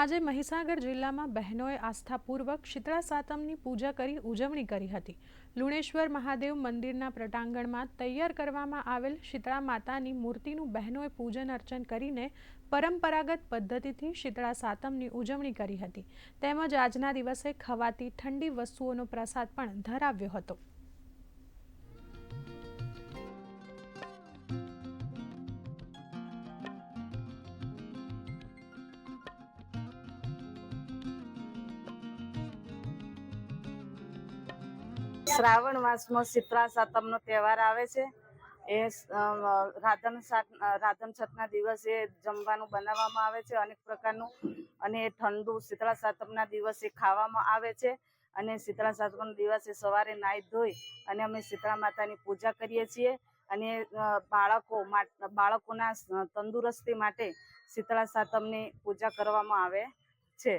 આજે મહીસાગર જિલ્લામાં બહેનોએ આસ્થાપૂર્વક શીતળા સાતમની પૂજા કરી ઉજવણી કરી હતી. લુણેશ્વર મહાદેવ મંદિરના પ્રટાંગણમાં તૈયાર કરવામાં આવેલ શીતળા માતાની મૂર્તિનું બહેનોએ પૂજન અર્ચન કરીને પરંપરાગત પદ્ધતિથી શીતળા સાતમની ઉજવણી કરી હતી. તેમજ આજના દિવસે ખવાતી ઠંડી વસ્તુઓનો પ્રસાદ પણ ધરાવ્યો હતો. શ્રાવણ માસમાં શીતળા સાતમનો તહેવાર આવે છે. એ રાધન રાધન છઠના દિવસે જમવાનું બનાવવામાં આવે છે. અનેક પ્રકારનું અને એ ઠંડુ શીતળા સાતમના દિવસે ખાવામાં આવે છે. અને શીતળા સાતમના દિવસે સવારે નાહી ધોઈ અને અમે શીતળા માતાની પૂજા કરીએ છીએ. અને બાળકો બાળકોના તંદુરસ્તી માટે શીતળા સાતમની પૂજા કરવામાં આવે છે.